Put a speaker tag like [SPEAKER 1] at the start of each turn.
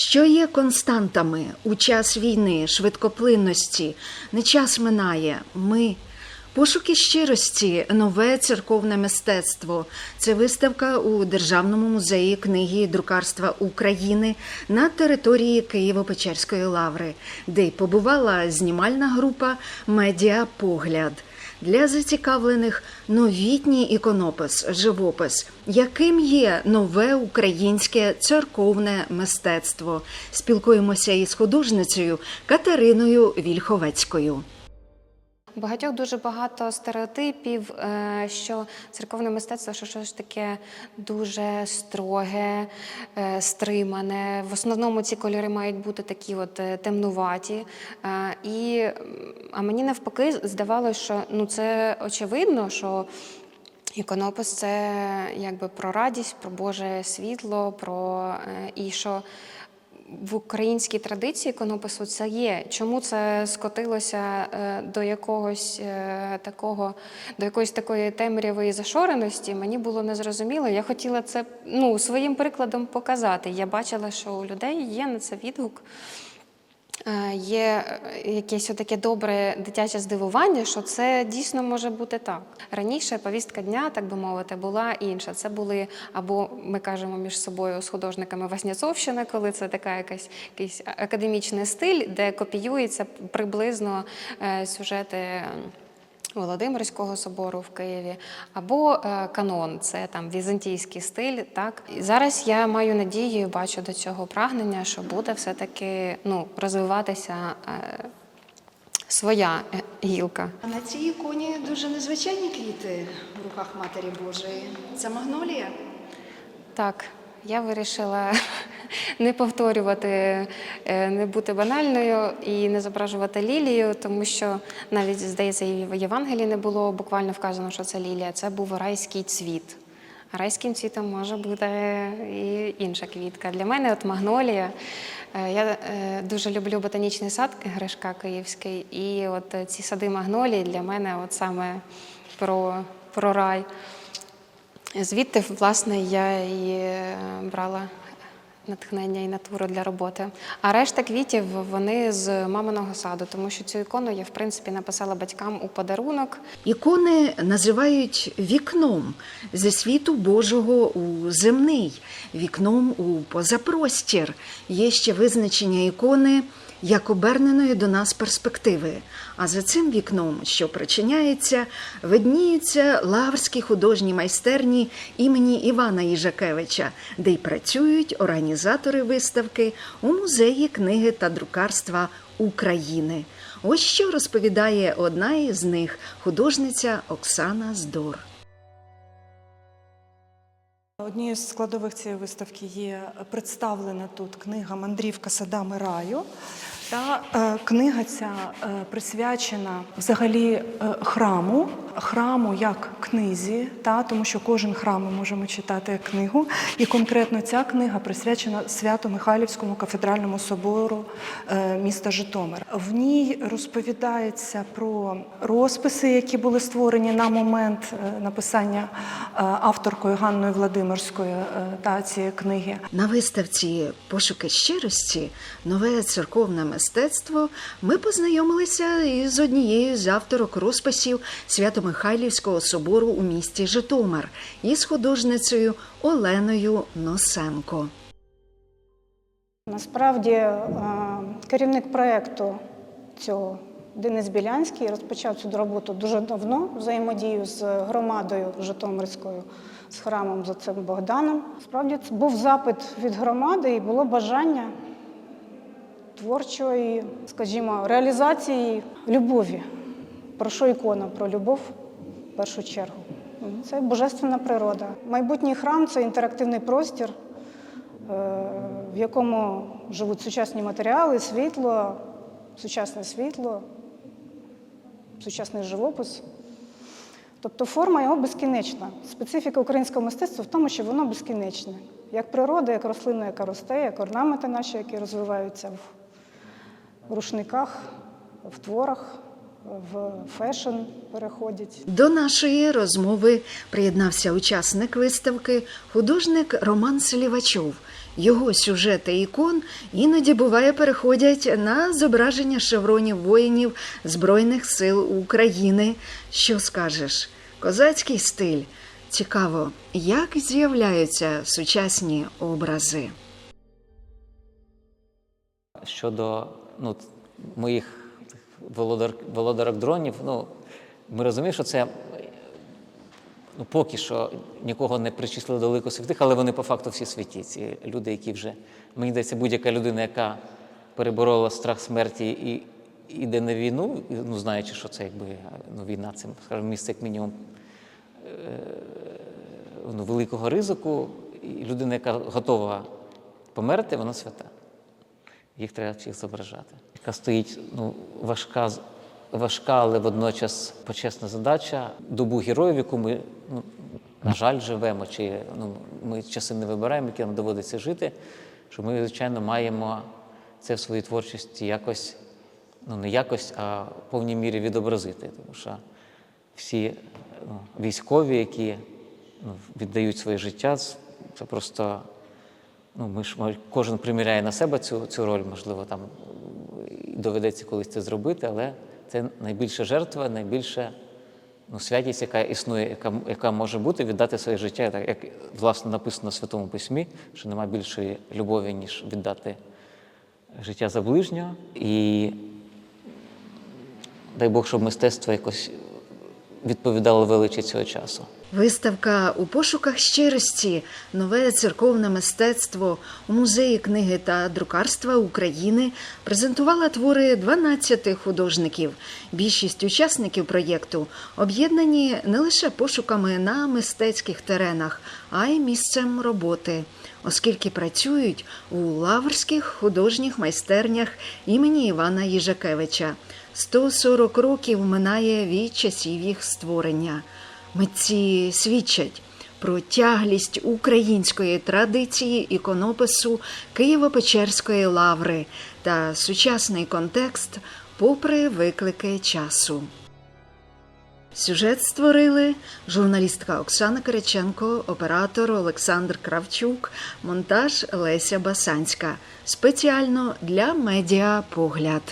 [SPEAKER 1] що є константами у час війни, швидкоплинності, не час минає. Ми. Пошуки щирості, нове церковне мистецтво. Це виставка у Державному музеї книги і друкарства України на території Києво-Печерської лаври, де й побувала знімальна група Медіа Погляд. Для зацікавлених новітній іконопис, живопис, яким є нове українське церковне мистецтво. Спілкуємося із художницею Катериною Вільховецькою.
[SPEAKER 2] Багатьох дуже багато стереотипів, е, що церковне мистецтво що щось таке дуже строге, е, стримане. В основному ці кольори мають бути такі от е, темнуваті. І, а мені навпаки здавалося, що ну, це очевидно, що іконопис це якби про радість, про Боже світло, про і що в українській традиції конопису це є. Чому це скотилося е, до якогось е, такого, до якоїсь такої темрявої зашореності, мені було незрозуміло. Я хотіла це ну, своїм прикладом показати. Я бачила, що у людей є на це відгук. Е, Є е, якесь таке добре дитяче здивування, що це дійсно може бути так. Раніше повістка дня, так би мовити, була інша. Це були або ми кажемо між собою з художниками Васняцовщина, коли це така якась якийсь академічний стиль, де копіюється приблизно е, сюжети. Володимирського собору в Києві, або е, канон, це там візантійський стиль. Так і зараз я маю надію, бачу до цього прагнення, що буде все-таки ну, розвиватися е, своя е, гілка.
[SPEAKER 1] А на цій іконі дуже незвичайні квіти в руках Матері Божої. Це магнолія.
[SPEAKER 2] Так, я вирішила не повторювати, е, не бути банальною і не зображувати лілію, тому що навіть, здається, і в Євангелії не було буквально вказано, що це лілія. Це був райський цвіт. Райським цвітом може бути і інша квітка. Для мене от магнолія. Е, Я е, дуже люблю ботанічний сад Гришка Київський, і от ці сади магнолії для мене от саме про, про рай. Звідти, власне, я і брала натхнення і натуру для роботи. А решта квітів вони з маминого саду, тому що цю ікону я в принципі написала батькам у подарунок.
[SPEAKER 1] Ікони називають вікном зі світу Божого у земний, вікном у позапростір. Є ще визначення ікони як оберненої до нас перспективи. А за цим вікном, що причиняється, видніються лаврські художні майстерні імені Івана Їжакевича, де й працюють організатори виставки у музеї книги та друкарства України. Ось що розповідає одна із них художниця Оксана Здор.
[SPEAKER 3] Однією з складових цієї виставки є представлена тут книга Мандрівка садами раю. Та е, книга ця е, присвячена взагалі е, храму, храму як книзі, та тому що кожен храм ми можемо читати книгу. І конкретно ця книга присвячена Свято-Михайлівському кафедральному собору е, міста Житомир. В ній розповідається про розписи, які були створені на момент е, написання е, авторкою Ганною Владимирською та цієї книги.
[SPEAKER 1] На виставці Пошуки щирості нове церковне мистецтво ми познайомилися із однією з авторок розписів Свято-Михайлівського собору у місті Житомир із художницею Оленою Носенко.
[SPEAKER 4] Насправді е, керівник проєкту цього Денис Білянський розпочав цю роботу дуже давно взаємодію з громадою Житомирською, з храмом за цим Богданом. Справді це був запит від громади і було бажання творчої, скажімо, реалізації любові. Про що ікона? Про любов в першу чергу. Це божественна природа. Майбутній храм це інтерактивний простір, е, в якому живуть сучасні матеріали, світло, сучасне світло, сучасний живопис. Тобто форма його безкінечна. Специфіка українського мистецтва в тому, що воно безкінечне. Як природа, як рослина, яка росте, як орнаменти наші, які розвиваються в рушниках, в творах, в фешн переходять.
[SPEAKER 1] До нашої розмови приєднався учасник виставки, художник Роман Селівачов. Його сюжети ікон іноді буває переходять на зображення шевронів воїнів Збройних сил України. Що скажеш? Козацький стиль. Цікаво, як з'являються сучасні образи.
[SPEAKER 5] Щодо ну, моїх володар, володарок дронів, ну, ми розуміємо, що це ну, поки що нікого не причислили до лику святих, але вони по факту всі святі. Ці люди, які вже, мені здається, будь-яка людина, яка переборола страх смерті і йде на війну, ну, знаючи, що це якби ну, війна, це, скажімо, місце як мінімум ну, великого ризику, і людина, яка готова померти, вона свята. Їх треба всіх зображати. Яка стоїть ну, важка, важка, але водночас почесна задача добу героїв, яку ми, ну, на жаль, живемо, чи ну, ми часи не вибираємо, які нам доводиться жити, що ми, звичайно, маємо це в своїй творчості якось, ну не якось, а в повній мірі відобразити. Тому що всі ну, військові, які ну, віддають своє життя, це просто ну, ми ж кожен приміряє на себе цю, цю роль, можливо, там доведеться колись це зробити, але це найбільша жертва, найбільша ну, святість, яка існує, яка, яка може бути, віддати своє життя, так як власне написано в Святому Письмі, що нема більшої любові, ніж віддати життя за ближнього. І дай Бог, щоб мистецтво якось відповідало величі цього часу.
[SPEAKER 1] Виставка у пошуках щирості, нове церковне мистецтво у музеї книги та друкарства України презентувала твори 12 художників. Більшість учасників проєкту об'єднані не лише пошуками на мистецьких теренах, а й місцем роботи, оскільки працюють у лаврських художніх майстернях імені Івана Їжакевича. 140 років минає від часів їх створення. Митці свідчать про тяглість української традиції іконопису Києво-Печерської лаври та сучасний контекст попри виклики часу. Сюжет створили журналістка Оксана Кириченко, оператор Олександр Кравчук, монтаж Леся Басанська. Спеціально для медіа Погляд.